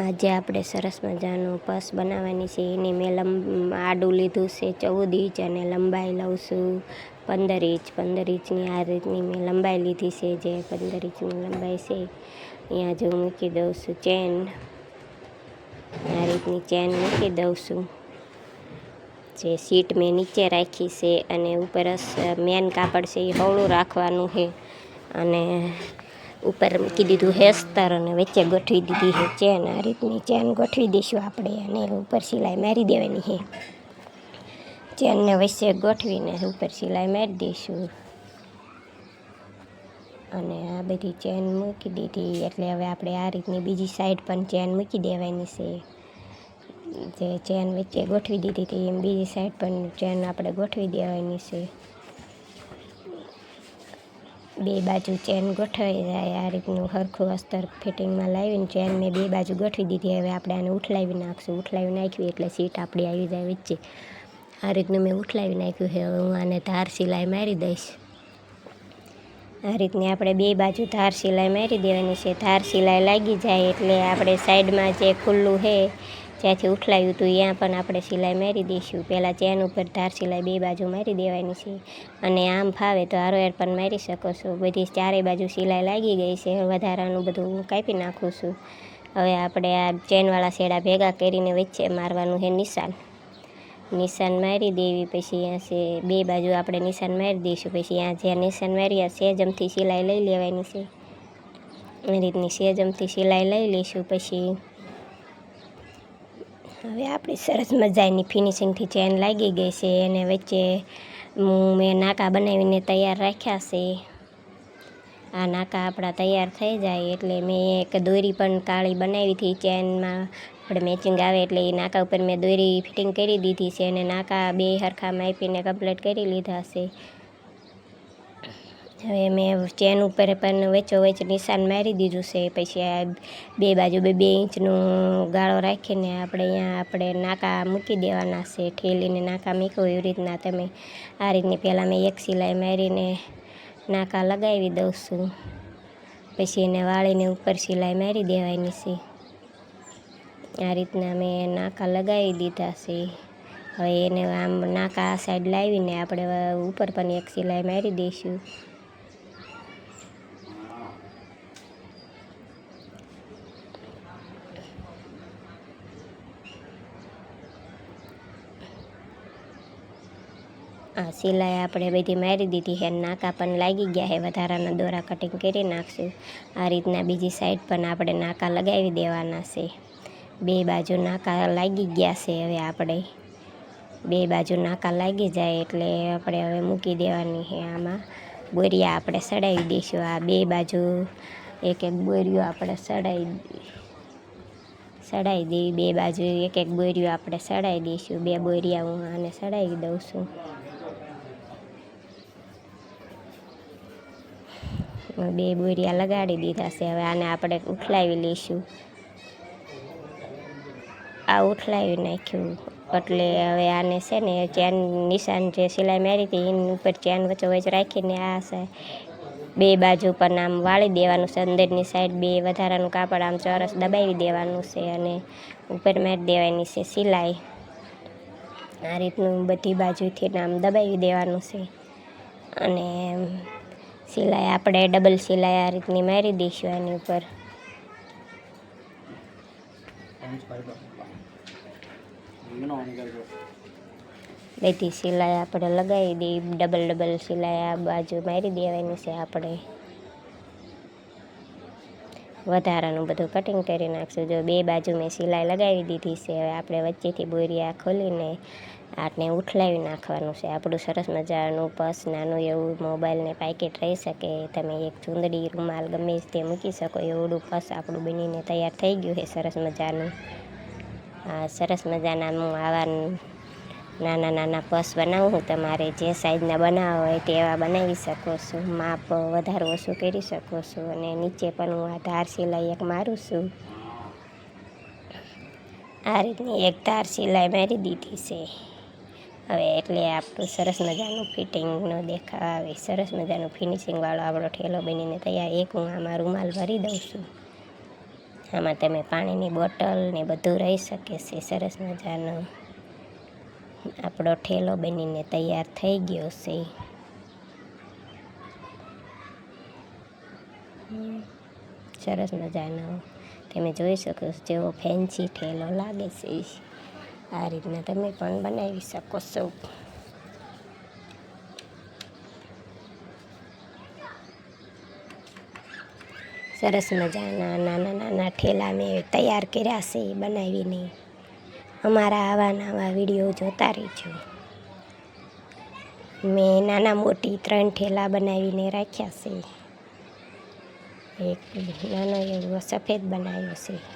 આજે આપણે સરસ મજાનું પર્સ બનાવવાની છે. એની મેં લંબ, આડું લીધું છે, ચૌદ ઇંચ અને લંબાઈ લઉં છું. પંદર ઇંચ, પંદર ઇંચની આ રીતની મેં લંબાઈ લીધી છે, જે પંદર ઇંચની લંબાઈ છે. અહીંયા જો મૂકી દઉં છું ચેન. આ રીતની ચેન મૂકી દઉં છું. જે સીટ મેં નીચે રાખી છે અને ઉપર મેન કાપડ છે એ હળું રાખવાનું છે. અને ઉપર મૂકી દીધું હેસ્તર અને વચ્ચે ગોઠવી દીધી છે ચેન. આ રીતની ચેન ગોઠવી દઈશું આપણે અને ઉપર સિલાઈ મારી દેવાની છે. ચેનને વચ્ચે ગોઠવીને ઉપર સિલાઈ મારી દઈશું. અને આ બધી ચેન મૂકી દીધી, એટલે હવે આપણે આ રીતની બીજી સાઈડ પણ ચેન મૂકી દેવાની છે. જે ચેન વચ્ચે ગોઠવી દીધી હતી, એમ બીજી સાઈડ પણ ચેન આપણે ગોઠવી દેવાની છે. બે બાજુ ચેન ગોઠવાઈ જાય. આ રીતનું સરખું અસ્તર ફિટિંગમાં લાવીને ચેન મેં બે બાજુ ગોઠવી દીધી. હવે આપણે આને ઉઠલાવી નાખશું. ઉઠલાવી નાખ્યું એટલે સીટ આપણી આવી જાય વચ્ચે. આ રીતનું મેં ઉઠલાવી નાખ્યું છે. હવે હું આને ધાર સિલાઈ મારી દઈશ. આ રીતની આપણે બે બાજુ ધાર સિલાઈ મારી દેવાની છે. ધાર સિલાઈ લાગી જાય એટલે આપણે સાઈડમાં જે ખુલ્લું છે જ્યાંથી ઉઠલાયું હતું, ત્યાં પણ આપણે સિલાઈ મારી દઈશું. પહેલાં ચેન ઉપર ધાર સિલાઈ બે બાજુ મારી દેવાની છે. અને આમ ફાવે તો આરોયર પણ મારી શકો છો. બધી ચારેય બાજુ સિલાઈ લાગી ગઈ છે. વધારાનું બધું હું કાપી નાખું છું. હવે આપણે આ ચેનવાળા શેડા ભેગા કરીને વચ્ચે મારવાનું છે નિશાન. નિશાન મારી દેવી, પછી અહીંયા બે બાજુ આપણે નિશાન મારી દઈશું. પછી અહીંયા જ્યાં નિશાન માર્યા સેજમથી સિલાઈ લઈ લેવાની છે. એ રીતની સેજમથી સિલાઈ લઈ લઈશું. પછી હવે આપણી સરસ મજાની ફિનિશિંગથી ચેન લાગી ગઈ છે અને વચ્ચે મેં નાકા બનાવીને તૈયાર રાખ્યા છે. આ નાકા આપણા તૈયાર થઈ જાય એટલે મેં એક દોરી પણ કાળી બનાવી હતી ચેનમાં. આપણે મેચિંગ આવે એટલે એ નાકા ઉપર મેં દોરી ફિટિંગ કરી દીધી છે અને નાકા બે હરખામાં આપીને કમ્પ્લીટ કરી લીધા છે. હવે મેં ચેન ઉપર પણ વેચો વેચ નિશાન મારી દીધું છે. પછી આ બે બાજુ બે બે ઇંચનું ગાળો રાખીને આપણે અહીંયા આપણે નાકા મૂકી દેવાના છે. ઠેલીને નાકા મૂકો એવી રીતના તમે આ રીતની પહેલાં મેં એક સિલાઈ મારીને નાકા લગાવી દઉં છું. પછી એને વાળીને ઉપર સિલાઈ મારી દેવાની છે. આ રીતના મેં નાકા લગાવી દીધા છે. હવે એને આમ નાકા આ સાઈડ લાવીને આપણે ઉપર પણ એક સિલાઈ મારી દઈશું. આ સિલાઈ આપણે બધી મારી દીધી છે. નાકા પણ લાગી ગયા છે. વધારાના દોરા કટિંગ કરી નાખશું. આ રીતના બીજી સાઈડ પણ આપણે નાકા લગાવી દેવાના છે. બે બાજુ નાકા લાગી ગયા છે હવે આપણે. બે બાજુ નાકા લાગી જાય એટલે આપણે હવે મૂકી દેવાની છે આમાં. બોરિયા આપણે સડાવી દઈશું. આ બે બાજુ એક એક બોરિયો આપણે સડાવી સડાવી દેવી બે બાજુ એક એક બોરિયો આપણે સડાવી દઈશું. બે બોરિયા હું આને સડાવી દઉં છું. બે બોરિયા લગાડી દીધા છે. હવે આને આપણે ઉઠલાવી લઈશું. આ ઉઠલાવી નાખ્યું. એટલે હવે આને છે ને ચેન નિશાન જે સિલાઈ મારી હતી, એની ઉપર ચેન વચ્ચે વચ્ચે રાખીને આ છે બે બાજુ પણ આમ વાળી દેવાનું છે. અંદરની સાઈડ બે વધારાનું કાપડ આમ ચોરસ દબાવી દેવાનું છે અને ઉપર મારી દેવાની છે સિલાઈ. આ રીતનું બધી બાજુથી આમ દબાવી દેવાનું છે. અને સિલાઈ, આપણે ડબલ સિલાઈ આ રીતની મારી દઈશું આની ઉપર. બધી સિલાઈ આપણે લગાવી દઈએ ડબલ ડબલ સિલાઈ આ બાજુ મારી દેવાની છે આપણે. વધારાનું બધું કટિંગ કરી નાખશું. જો બે બાજુ મેં સિલાઈ લગાવી દીધી છે, હવે આપણે વચ્ચેથી બોરિયા ખોલીને આટને ઉઠલાવી નાખવાનું છે. આપણું સરસ મજાનું પર્સ, નાનું એવું મોબાઈલને પાકેટ રહી શકે. તમે એક ચૂંદડી રૂમાલ ગમે તે મૂકી શકો. એવડું પર્સ આપણું બનીને તૈયાર થઈ ગયું છે સરસ મજાનું. સરસ મજાના હું આવા નાના નાના પર્સ બનાવું હું તમારે જે સાઇઝના બનાવવા હોય તેવા બનાવી શકો છો, માપ વધારે ઓછું કરી શકો છો, અને નીચે પણ હું આ ધાર સિલાઈ એક મારું છું. આ રીતની એક ધાર સિલાઈ મારી દીધી છે. હવે એટલે આપણું સરસ મજાનું ફિટિંગનો દેખાવ આવે, સરસ મજાનું ફિનિશિંગવાળો આપણો ઠેલો બનીને તૈયાર, એક હું આમાં રૂમાલ ભરી દઉં છું. આમાં તમે પાણીની બોટલ ને બધું રહી શકે છે, સરસ મજાનો. આપણો ઠેલો બનીને તૈયાર થઈ ગયો છે. સરસ મજાનો. તમે જોઈ શકો છો જેવો ફેન્સી ઠેલો લાગે છે. આ રીતના તમે પણ બનાવી શકો છો. સરસ મજાના નાના નાના ઠેલા મેં તૈયાર કર્યા છે બનાવીને. અમારા આવા નવા વીડિયો જોતા રહેજો. મેં નાના મોટી ત્રણ ઠેલા બનાવીને રાખ્યા છે. એક નાનો એવો સફેદ બનાવ્યો છે.